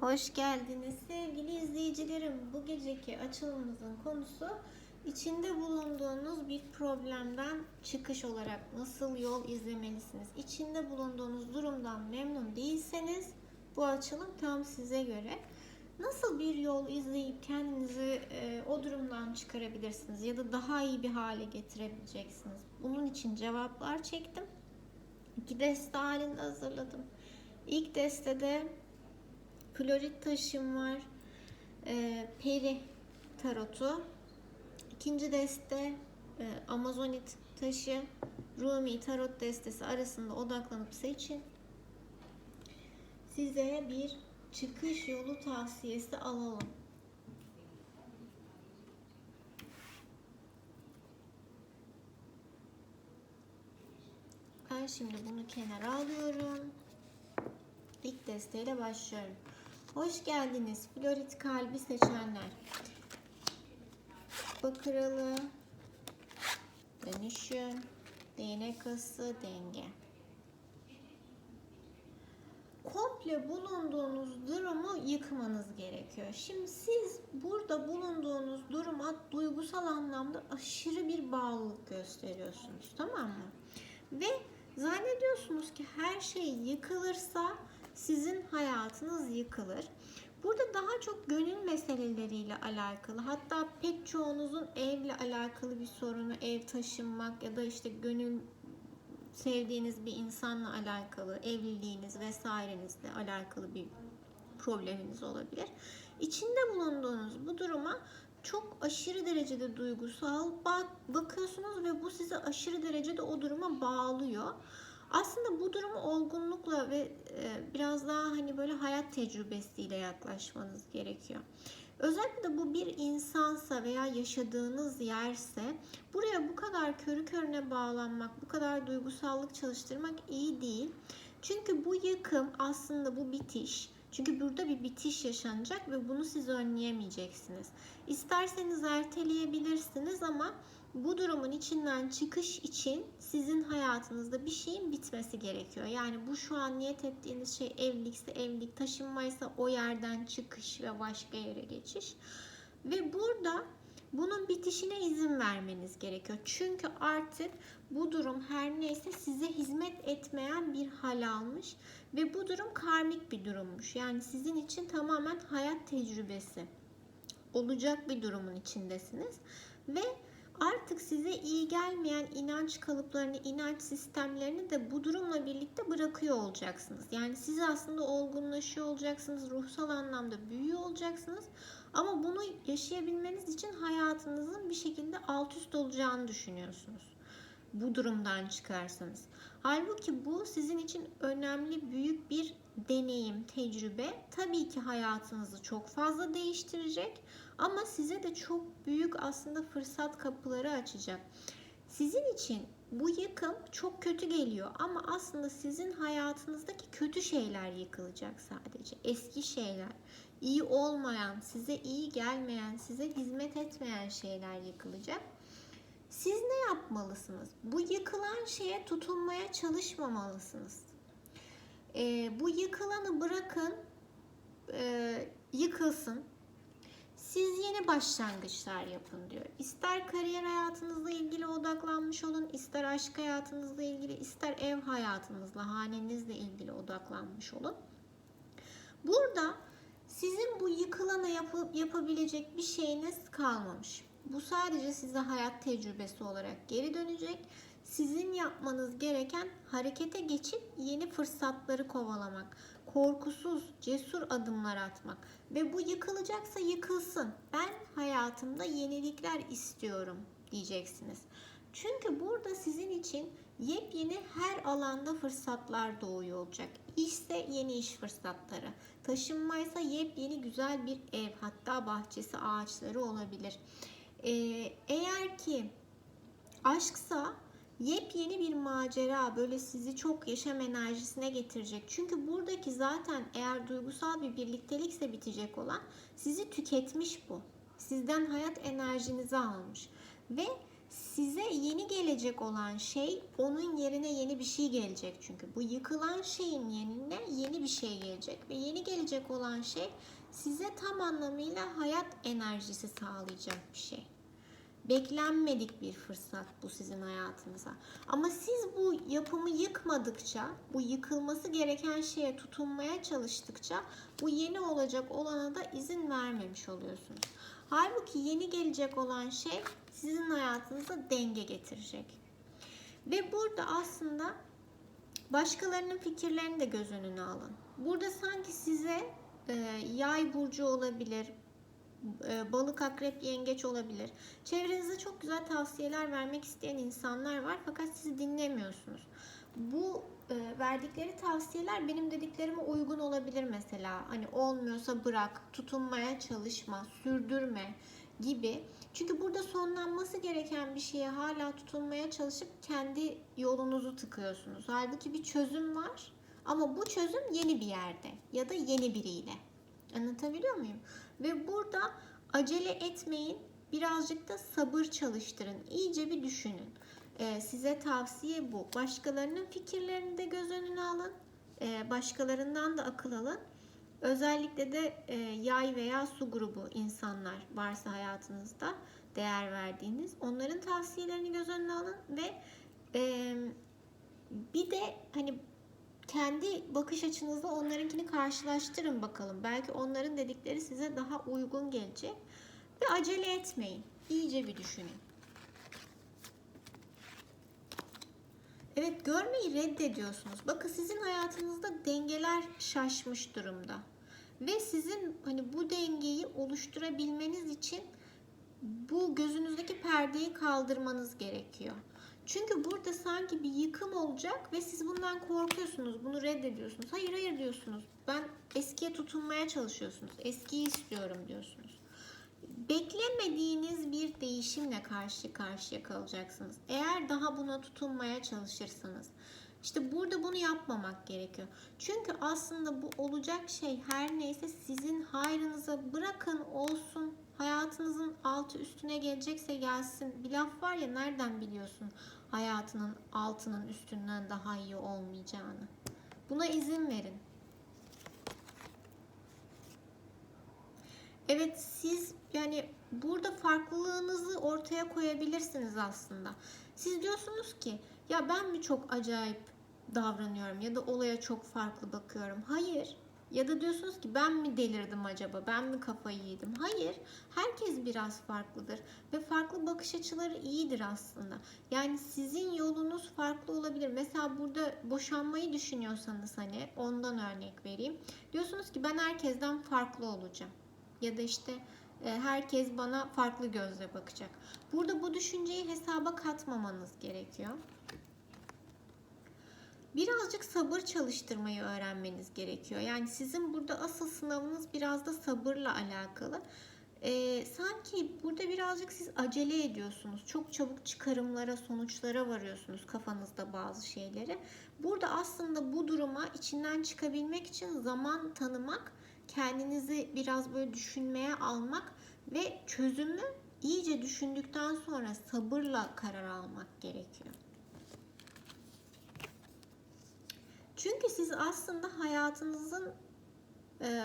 Hoş geldiniz sevgili izleyicilerim. Bu geceki açılımımızın konusu içinde bulunduğunuz bir problemden çıkış olarak nasıl yol izlemelisiniz? İçinde bulunduğunuz durumdan memnun değilseniz bu açılım tam size göre. Nasıl bir yol izleyip kendinizi e, o durumdan çıkarabilirsiniz ya da daha iyi bir hale getirebileceksiniz? Bunun için cevaplar çektim. İki deste halinde hazırladım. İlk destede Florit taşım var. E, peri tarotu. İkinci deste e, Amazonit taşı. Rumi tarot destesi arasında odaklanıp seçin. Size bir çıkış yolu tavsiyesi alalım. Ben şimdi bunu kenara alıyorum. İlk desteğiyle başlıyorum. Hoş geldiniz Florit kalbi seçenler. Bakıralı, dönüşüm, değnek ası, denge. Komple bulunduğunuz durumu yıkmanız gerekiyor. Şimdi siz burada bulunduğunuz duruma duygusal anlamda aşırı bir bağlılık gösteriyorsunuz. Tamam mı? Ve zannediyorsunuz ki her şey yıkılırsa sizin hayatınız yıkılır. Burada daha çok gönül meseleleriyle alakalı hatta pek çoğunuzun evle alakalı bir sorunu ev taşınmak ya da işte gönül sevdiğiniz bir insanla alakalı evliliğiniz vesairenizle alakalı bir probleminiz olabilir. İçinde bulunduğunuz bu duruma çok aşırı derecede duygusal bak bakıyorsunuz ve bu sizi aşırı derecede o duruma bağlıyor. Aslında bu durumu olgunlukla ve e, biraz daha hani böyle hayat tecrübesiyle yaklaşmanız gerekiyor. Özellikle de bu bir insansa veya yaşadığınız yerse buraya bu kadar körü körüne bağlanmak, bu kadar duygusallık çalıştırmak iyi değil. Çünkü bu yıkım aslında bu bitiş. Çünkü burada bir bitiş yaşanacak ve bunu siz önleyemeyeceksiniz. İsterseniz erteleyebilirsiniz ama bu durumun içinden çıkış için sizin hayatınızda bir şeyin bitmesi gerekiyor. Yani bu şu an niyet ettiğiniz şey evlilikse evlilik, taşınmaysa o yerden çıkış ve başka yere geçiş. Ve burada bunun bitişine izin vermeniz gerekiyor. Çünkü artık bu durum her neyse size hizmet etmeyen bir hal almış ve bu durum karmik bir durummuş. Yani sizin için tamamen hayat tecrübesi olacak bir durumun içindesiniz ve artık size iyi gelmeyen inanç kalıplarını, inanç sistemlerini de bu durumla birlikte bırakıyor olacaksınız. Yani siz aslında olgunlaşıyor olacaksınız, ruhsal anlamda büyüyor olacaksınız. Ama bunu yaşayabilmeniz için hayatınızın bir şekilde alt üst olacağını düşünüyorsunuz. Bu durumdan çıkarsanız. Halbuki bu sizin için önemli büyük bir deneyim, tecrübe. Tabii ki hayatınızı çok fazla değiştirecek ama size de çok büyük aslında fırsat kapıları açacak. Sizin için bu yıkım çok kötü geliyor ama aslında sizin hayatınızdaki kötü şeyler yıkılacak sadece. Eski şeyler, iyi olmayan, size iyi gelmeyen, size hizmet etmeyen şeyler yıkılacak. Siz ne yapmalısınız? Bu yıkılan şeye tutunmaya çalışmamalısınız. Ee, bu yıkılanı bırakın, e, yıkılsın. Siz yeni başlangıçlar yapın diyor. İster kariyer hayatınızla ilgili odaklanmış olun, ister aşk hayatınızla ilgili, ister ev hayatınızla, hanenizle ilgili odaklanmış olun. Burada sizin bu yıkılana yapıp yapabilecek bir şeyiniz kalmamış. Bu sadece size hayat tecrübesi olarak geri dönecek. Sizin yapmanız gereken harekete geçip yeni fırsatları kovalamak. Korkusuz, cesur adımlar atmak. Ve bu yıkılacaksa yıkılsın. Ben hayatımda yenilikler istiyorum diyeceksiniz. Çünkü burada sizin için yepyeni her alanda fırsatlar doğuyor olacak. İşse yeni iş fırsatları. Taşınmaysa yepyeni güzel bir ev hatta bahçesi ağaçları olabilir. Ee, eğer ki aşksa yepyeni bir macera böyle sizi çok yaşam enerjisine getirecek. Çünkü buradaki zaten eğer duygusal bir birliktelikse bitecek olan sizi tüketmiş bu. Sizden hayat enerjinizi almış. Ve size yeni gelecek olan şey onun yerine yeni bir şey gelecek çünkü bu yıkılan şeyin yerine yeni bir şey gelecek ve yeni gelecek olan şey size tam anlamıyla hayat enerjisi sağlayacak bir şey. Beklenmedik bir fırsat bu sizin hayatınıza. Ama siz bu yapımı yıkmadıkça, bu yıkılması gereken şeye tutunmaya çalıştıkça bu yeni olacak olana da izin vermemiş oluyorsunuz. Halbuki yeni gelecek olan şey sizin hayatınıza denge getirecek. Ve burada aslında başkalarının fikirlerini de göz önüne alın. Burada sanki size e, yay burcu olabilir, balık, akrep, yengeç olabilir. Çevrenizde çok güzel tavsiyeler vermek isteyen insanlar var fakat sizi dinlemiyorsunuz. Bu e, verdikleri tavsiyeler benim dediklerime uygun olabilir mesela. Hani olmuyorsa bırak, tutunmaya çalışma, sürdürme gibi. Çünkü burada sonlanması gereken bir şeye hala tutunmaya çalışıp kendi yolunuzu tıkıyorsunuz. Halbuki bir çözüm var ama bu çözüm yeni bir yerde ya da yeni biriyle. Anlatabiliyor muyum? Ve burada acele etmeyin. Birazcık da sabır çalıştırın. İyice bir düşünün. Ee, size tavsiye bu. Başkalarının fikirlerini de göz önüne alın. Ee, başkalarından da akıl alın. Özellikle de e, yay veya su grubu insanlar varsa hayatınızda değer verdiğiniz onların tavsiyelerini göz önüne alın ve e, bir de hani kendi bakış açınızla onlarınkini karşılaştırın bakalım. Belki onların dedikleri size daha uygun gelecek. Ve acele etmeyin. İyice bir düşünün. Evet görmeyi reddediyorsunuz. Bakın sizin hayatınızda dengeler şaşmış durumda. Ve sizin hani bu dengeyi oluşturabilmeniz için bu gözünüzdeki perdeyi kaldırmanız gerekiyor. Çünkü burada sanki bir yıkım olacak ve siz bundan korkuyorsunuz, bunu reddediyorsunuz. Hayır hayır diyorsunuz. Ben eskiye tutunmaya çalışıyorsunuz. Eskiyi istiyorum diyorsunuz. Beklemediğiniz bir değişimle karşı karşıya kalacaksınız. Eğer daha buna tutunmaya çalışırsanız. İşte burada bunu yapmamak gerekiyor. Çünkü aslında bu olacak şey her neyse sizin hayrınıza bırakın olsun. Hayatınızın altı üstüne gelecekse gelsin. Bir laf var ya nereden biliyorsun hayatının altının üstünden daha iyi olmayacağını. Buna izin verin. Evet siz yani burada farklılığınızı ortaya koyabilirsiniz aslında. Siz diyorsunuz ki ya ben mi çok acayip davranıyorum ya da olaya çok farklı bakıyorum. Hayır. Ya da diyorsunuz ki ben mi delirdim acaba? Ben mi kafayı yedim? Hayır. Herkes biraz farklıdır ve farklı bakış açıları iyidir aslında. Yani sizin yolunuz farklı olabilir. Mesela burada boşanmayı düşünüyorsanız hani ondan örnek vereyim. Diyorsunuz ki ben herkesten farklı olacağım. Ya da işte e, herkes bana farklı gözle bakacak. Burada bu düşünceyi hesaba katmamanız gerekiyor. Birazcık sabır çalıştırmayı öğrenmeniz gerekiyor. Yani sizin burada asıl sınavınız biraz da sabırla alakalı. Ee, sanki burada birazcık siz acele ediyorsunuz. Çok çabuk çıkarımlara, sonuçlara varıyorsunuz kafanızda bazı şeyleri. Burada aslında bu duruma içinden çıkabilmek için zaman tanımak, kendinizi biraz böyle düşünmeye almak ve çözümü iyice düşündükten sonra sabırla karar almak gerekiyor. Çünkü siz aslında hayatınızın e,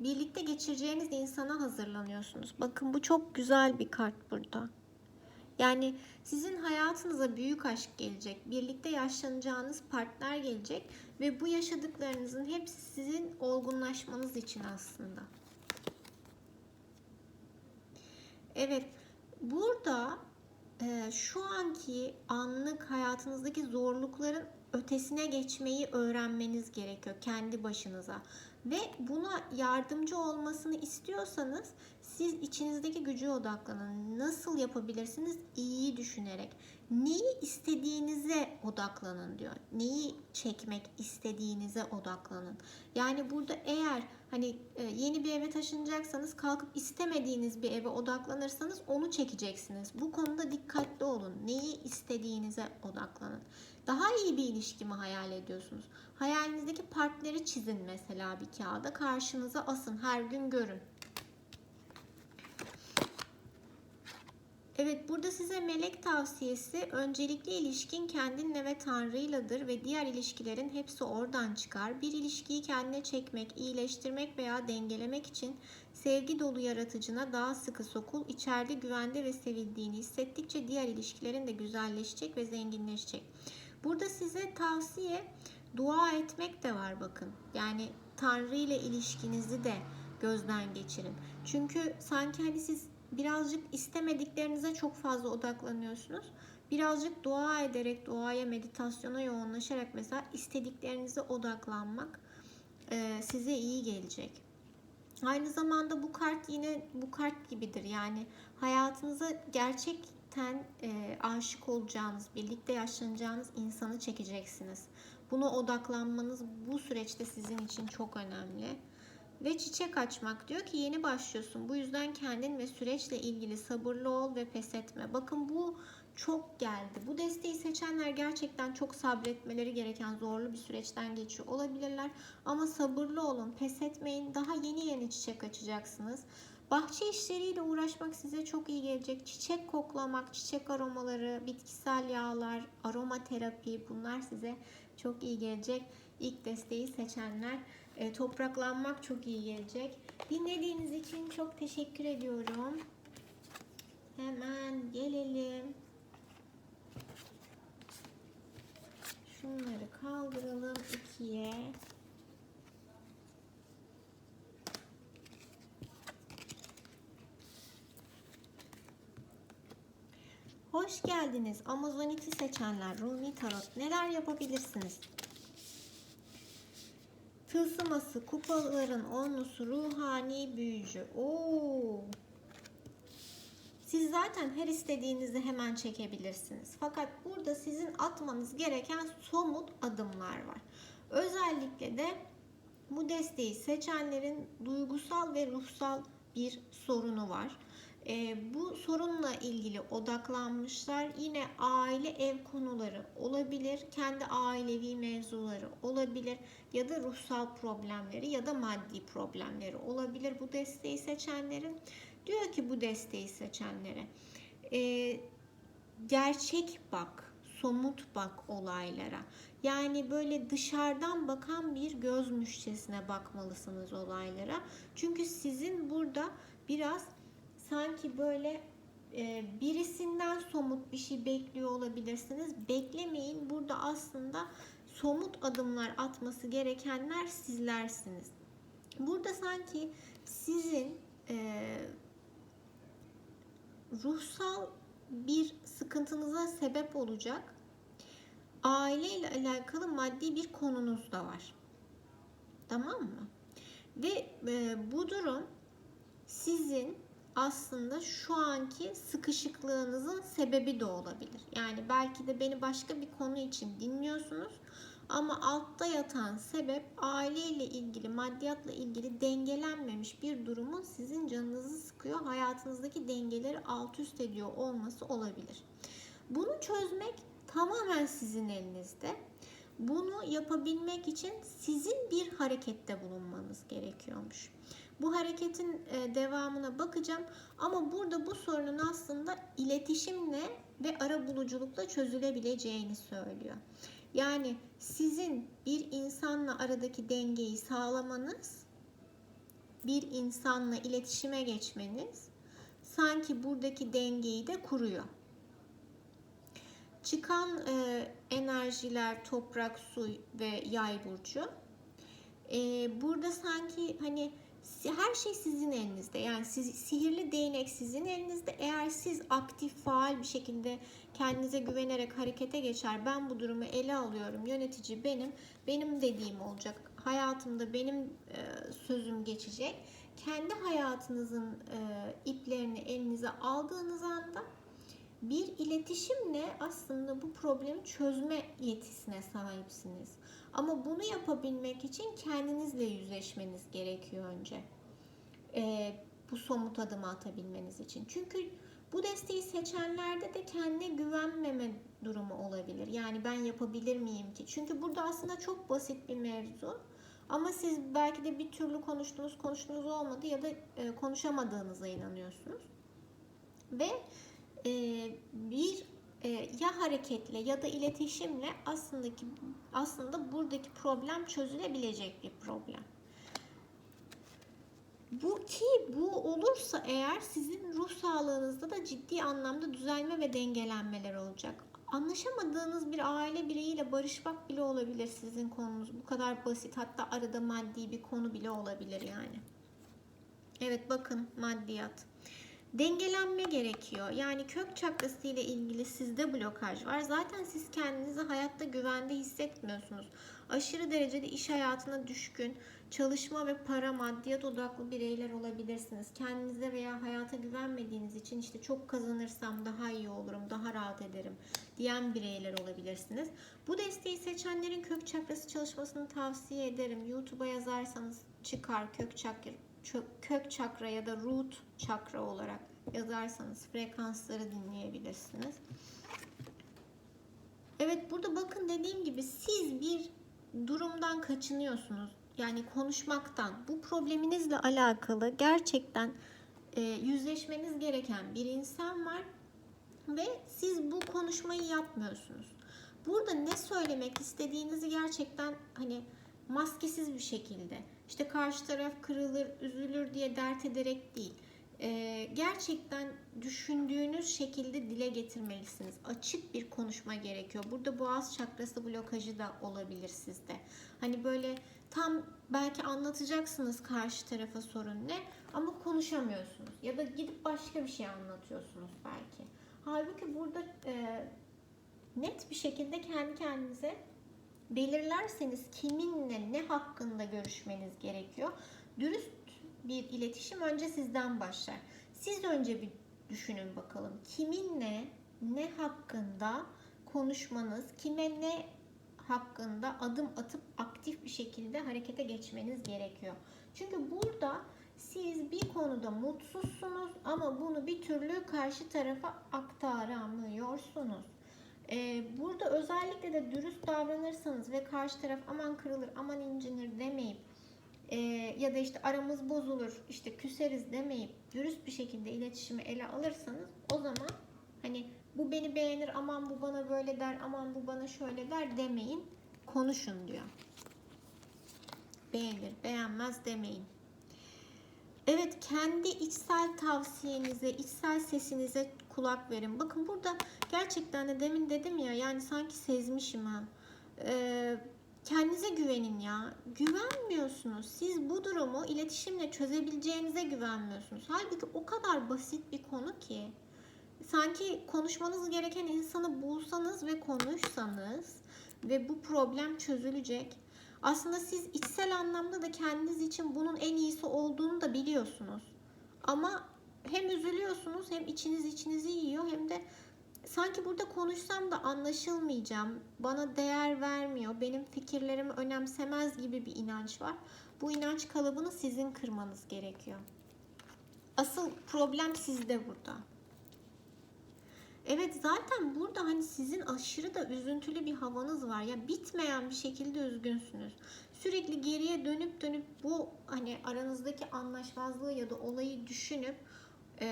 birlikte geçireceğiniz insana hazırlanıyorsunuz. Bakın bu çok güzel bir kart burada. Yani sizin hayatınıza büyük aşk gelecek, birlikte yaşlanacağınız partner gelecek ve bu yaşadıklarınızın hepsi sizin olgunlaşmanız için aslında. Evet, burada e, şu anki anlık hayatınızdaki zorlukların ötesine geçmeyi öğrenmeniz gerekiyor kendi başınıza. Ve buna yardımcı olmasını istiyorsanız siz içinizdeki gücü odaklanın. Nasıl yapabilirsiniz? İyi düşünerek. Neyi istediğinize odaklanın diyor. Neyi çekmek istediğinize odaklanın. Yani burada eğer hani e, yeni bir eve taşınacaksanız kalkıp istemediğiniz bir eve odaklanırsanız onu çekeceksiniz. Bu konuda dikkatli olun. Neyi istediğinize odaklanın. Daha iyi bir ilişki mi hayal ediyorsunuz? Hayalinizdeki partneri çizin mesela bir kağıda. Karşınıza asın. Her gün görün. Evet burada size melek tavsiyesi öncelikli ilişkin kendinle ve Tanrı'yladır ve diğer ilişkilerin hepsi oradan çıkar. Bir ilişkiyi kendine çekmek, iyileştirmek veya dengelemek için sevgi dolu yaratıcına daha sıkı sokul. İçeride güvende ve sevildiğini hissettikçe diğer ilişkilerin de güzelleşecek ve zenginleşecek. Burada size tavsiye dua etmek de var bakın. Yani Tanrı ile ilişkinizi de gözden geçirin. Çünkü sanki hani siz birazcık istemediklerinize çok fazla odaklanıyorsunuz. Birazcık dua ederek, duaya, meditasyona yoğunlaşarak mesela istediklerinize odaklanmak e, size iyi gelecek. Aynı zamanda bu kart yine bu kart gibidir. Yani hayatınıza gerçekten e, aşık olacağınız, birlikte yaşlanacağınız insanı çekeceksiniz. Buna odaklanmanız bu süreçte sizin için çok önemli. Ve çiçek açmak diyor ki yeni başlıyorsun. Bu yüzden kendin ve süreçle ilgili sabırlı ol ve pes etme. Bakın bu çok geldi. Bu desteği seçenler gerçekten çok sabretmeleri gereken zorlu bir süreçten geçiyor olabilirler. Ama sabırlı olun, pes etmeyin. Daha yeni yeni çiçek açacaksınız. Bahçe işleriyle uğraşmak size çok iyi gelecek. Çiçek koklamak, çiçek aromaları, bitkisel yağlar, aromaterapi bunlar size çok iyi gelecek. İlk desteği seçenler e, topraklanmak çok iyi gelecek. Dinlediğiniz için çok teşekkür ediyorum. Hemen gelelim. Şunları kaldıralım ikiye. Hoş geldiniz. Amazoniti seçenler, Rumi Tarot. Neler yapabilirsiniz? Tılsıması, kupaların onlusu, ruhani büyücü. Oo. Siz zaten her istediğinizi hemen çekebilirsiniz. Fakat burada sizin atmanız gereken somut adımlar var. Özellikle de bu desteği seçenlerin duygusal ve ruhsal bir sorunu var. E, bu sorunla ilgili odaklanmışlar. Yine aile ev konuları olabilir, kendi ailevi mevzuları olabilir ya da ruhsal problemleri ya da maddi problemleri olabilir bu desteği seçenlerin. Diyor ki bu desteği seçenlere e, gerçek bak, somut bak olaylara. Yani böyle dışarıdan bakan bir göz müştesine bakmalısınız olaylara. Çünkü sizin burada biraz sanki böyle e, birisinden somut bir şey bekliyor olabilirsiniz. Beklemeyin. Burada aslında somut adımlar atması gerekenler sizlersiniz. Burada sanki sizin e, ruhsal bir sıkıntınıza sebep olacak aile ile alakalı maddi bir konunuz da var. Tamam mı? Ve e, bu durum sizin aslında şu anki sıkışıklığınızın sebebi de olabilir. Yani belki de beni başka bir konu için dinliyorsunuz ama altta yatan sebep aileyle ilgili, maddiyatla ilgili dengelenmemiş bir durumun sizin canınızı sıkıyor, hayatınızdaki dengeleri alt üst ediyor olması olabilir. Bunu çözmek tamamen sizin elinizde. Bunu yapabilmek için sizin bir harekette bulunmanız gerekiyormuş. Bu hareketin e, devamına bakacağım ama burada bu sorunun aslında iletişimle ve ara buluculukla çözülebileceğini söylüyor. Yani sizin bir insanla aradaki dengeyi sağlamanız, bir insanla iletişime geçmeniz sanki buradaki dengeyi de kuruyor. Çıkan e, enerjiler toprak, su ve yay burcu. E, burada sanki hani her şey sizin elinizde. Yani siz, sihirli değnek sizin elinizde. Eğer siz aktif, faal bir şekilde kendinize güvenerek harekete geçer. Ben bu durumu ele alıyorum. Yönetici benim. Benim dediğim olacak. Hayatımda benim e, sözüm geçecek. Kendi hayatınızın e, iplerini elinize aldığınız anda bir iletişimle aslında bu problemi çözme yetisine sahipsiniz. Ama bunu yapabilmek için kendinizle yüzleşmeniz gerekiyor önce. Ee, bu somut adımı atabilmeniz için. Çünkü bu desteği seçenlerde de kendine güvenmeme durumu olabilir. Yani ben yapabilir miyim ki? Çünkü burada aslında çok basit bir mevzu. Ama siz belki de bir türlü konuştunuz, konuştunuz olmadı ya da e, konuşamadığınıza inanıyorsunuz. Ve e, bir e, ya hareketle ya da iletişimle aslında ki aslında buradaki problem çözülebilecek bir problem. Bu ki bu olursa eğer sizin ruh sağlığınızda da ciddi anlamda düzelme ve dengelenmeler olacak. Anlaşamadığınız bir aile bireyiyle barışmak bile olabilir sizin konunuz. Bu kadar basit. Hatta arada maddi bir konu bile olabilir yani. Evet bakın maddiyat. Dengelenme gerekiyor. Yani kök çakrası ile ilgili sizde blokaj var. Zaten siz kendinizi hayatta güvende hissetmiyorsunuz. Aşırı derecede iş hayatına düşkün, çalışma ve para, maddiyat odaklı bireyler olabilirsiniz. Kendinize veya hayata güvenmediğiniz için işte çok kazanırsam daha iyi olurum, daha rahat ederim diyen bireyler olabilirsiniz. Bu desteği seçenlerin kök çakrası çalışmasını tavsiye ederim. YouTube'a yazarsanız çıkar kök çakra kök çakra ya da root çakra olarak yazarsanız frekansları dinleyebilirsiniz. Evet burada bakın dediğim gibi siz bir durumdan kaçınıyorsunuz. Yani konuşmaktan. Bu probleminizle alakalı gerçekten e, yüzleşmeniz gereken bir insan var ve siz bu konuşmayı yapmıyorsunuz. Burada ne söylemek istediğinizi gerçekten hani maskesiz bir şekilde işte karşı taraf kırılır, üzülür diye dert ederek değil. Ee, gerçekten düşündüğünüz şekilde dile getirmelisiniz. Açık bir konuşma gerekiyor. Burada boğaz çakrası blokajı da olabilir sizde. Hani böyle tam belki anlatacaksınız karşı tarafa sorun ne ama konuşamıyorsunuz. Ya da gidip başka bir şey anlatıyorsunuz belki. Halbuki burada e, net bir şekilde kendi kendinize belirlerseniz kiminle ne hakkında görüşmeniz gerekiyor. Dürüst bir iletişim önce sizden başlar. Siz önce bir düşünün bakalım. Kiminle ne hakkında konuşmanız, kime ne hakkında adım atıp aktif bir şekilde harekete geçmeniz gerekiyor. Çünkü burada siz bir konuda mutsuzsunuz ama bunu bir türlü karşı tarafa aktaramıyorsunuz. Ee, burada özellikle de dürüst davranırsanız ve karşı taraf aman kırılır, aman incinir demeyip e, ya da işte aramız bozulur, işte küseriz demeyip dürüst bir şekilde iletişimi ele alırsanız o zaman hani bu beni beğenir, aman bu bana böyle der, aman bu bana şöyle der demeyin. Konuşun diyor. Beğenir, beğenmez demeyin. Evet kendi içsel tavsiyenize, içsel sesinize kulak verin. Bakın burada gerçekten de demin dedim ya yani sanki sezmişim ha. Ee, kendinize güvenin ya. Güvenmiyorsunuz. Siz bu durumu iletişimle çözebileceğinize güvenmiyorsunuz. Halbuki o kadar basit bir konu ki. Sanki konuşmanız gereken insanı bulsanız ve konuşsanız ve bu problem çözülecek. Aslında siz içsel anlamda da kendiniz için bunun en iyisi olduğunu da biliyorsunuz. Ama hem üzülüyorsunuz hem içiniz içinizi yiyor hem de sanki burada konuşsam da anlaşılmayacağım, bana değer vermiyor, benim fikirlerimi önemsemez gibi bir inanç var. Bu inanç kalıbını sizin kırmanız gerekiyor. Asıl problem sizde burada. Evet zaten burada hani sizin aşırı da üzüntülü bir havanız var. Ya bitmeyen bir şekilde üzgünsünüz. Sürekli geriye dönüp dönüp bu hani aranızdaki anlaşmazlığı ya da olayı düşünüp e,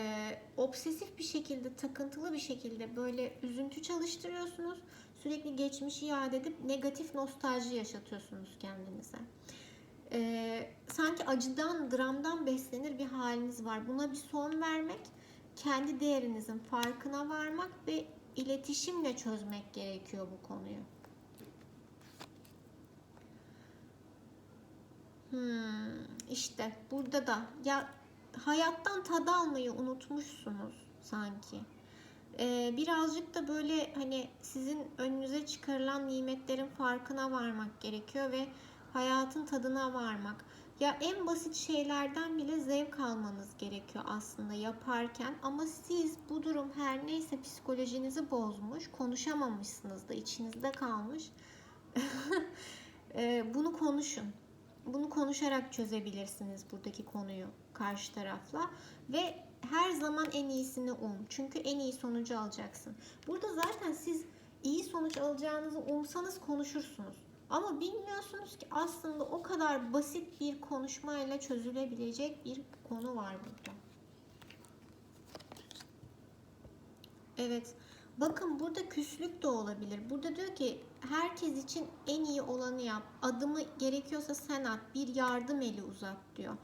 obsesif bir şekilde, takıntılı bir şekilde böyle üzüntü çalıştırıyorsunuz. Sürekli geçmişi yad edip negatif nostalji yaşatıyorsunuz kendinize. E, sanki acıdan, dramdan beslenir bir haliniz var. Buna bir son vermek, kendi değerinizin farkına varmak ve iletişimle çözmek gerekiyor bu konuyu. Hmm, işte burada da ya hayattan tad almayı unutmuşsunuz sanki. Ee, birazcık da böyle hani sizin önünüze çıkarılan nimetlerin farkına varmak gerekiyor ve hayatın tadına varmak. Ya en basit şeylerden bile zevk almanız gerekiyor aslında yaparken ama siz bu durum her neyse psikolojinizi bozmuş, konuşamamışsınız da içinizde kalmış. Ee, bunu konuşun. Bunu konuşarak çözebilirsiniz buradaki konuyu karşı tarafla ve her zaman en iyisini um. Çünkü en iyi sonucu alacaksın. Burada zaten siz iyi sonuç alacağınızı umsanız konuşursunuz. Ama bilmiyorsunuz ki aslında o kadar basit bir konuşmayla çözülebilecek bir konu var burada. Evet. Bakın burada küslük de olabilir. Burada diyor ki herkes için en iyi olanı yap. Adımı gerekiyorsa sen at. Bir yardım eli uzat diyor.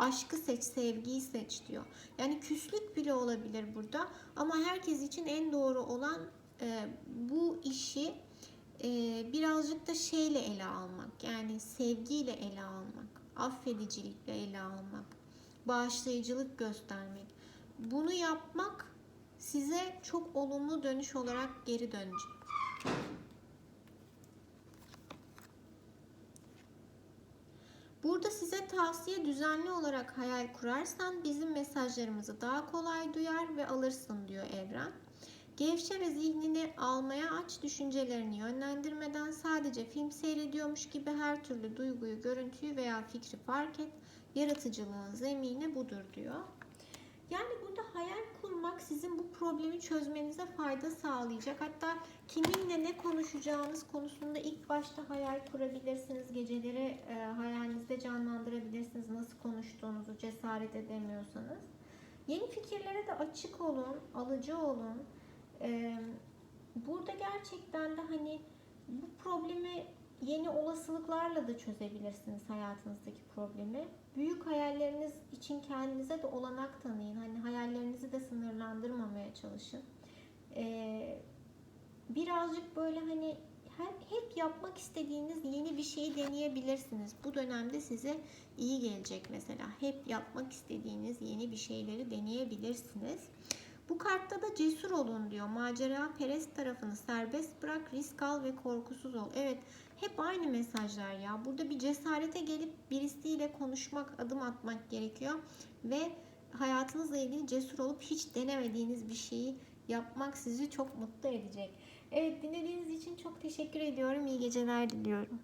Aşkı seç, sevgiyi seç diyor. Yani küslük bile olabilir burada. Ama herkes için en doğru olan e, bu işi e, birazcık da şeyle ele almak. Yani sevgiyle ele almak. Affedicilikle ele almak. Bağışlayıcılık göstermek. Bunu yapmak size çok olumlu dönüş olarak geri dönecek. Burada size tavsiye düzenli olarak hayal kurarsan bizim mesajlarımızı daha kolay duyar ve alırsın diyor evren. Gevşe ve zihnini almaya aç düşüncelerini yönlendirmeden sadece film seyrediyormuş gibi her türlü duyguyu, görüntüyü veya fikri fark et. Yaratıcılığın zemini budur diyor. Yani burada hayal kurmak sizin bu problemi çözmenize fayda sağlayacak. Hatta kiminle ne konuşacağınız konusunda ilk başta hayal kurabilirsiniz. Geceleri e, hayalinizde canlandırabilirsiniz nasıl konuştuğunuzu cesaret edemiyorsanız. Yeni fikirlere de açık olun, alıcı olun. E, burada gerçekten de hani bu problemi yeni olasılıklarla da çözebilirsiniz hayatınızdaki problemi. Büyük hayalleriniz için kendinize de olanak tanıyın. Hani hayallerinizi de sınırlandırmamaya çalışın. Ee, birazcık böyle hani hep, yapmak istediğiniz yeni bir şeyi deneyebilirsiniz. Bu dönemde size iyi gelecek mesela. Hep yapmak istediğiniz yeni bir şeyleri deneyebilirsiniz. Bu kartta da cesur olun diyor. Macera perest tarafını serbest bırak, risk al ve korkusuz ol. Evet, hep aynı mesajlar ya. Burada bir cesarete gelip birisiyle konuşmak, adım atmak gerekiyor ve hayatınızla ilgili cesur olup hiç denemediğiniz bir şeyi yapmak sizi çok mutlu edecek. Evet, dinlediğiniz için çok teşekkür ediyorum. İyi geceler diliyorum.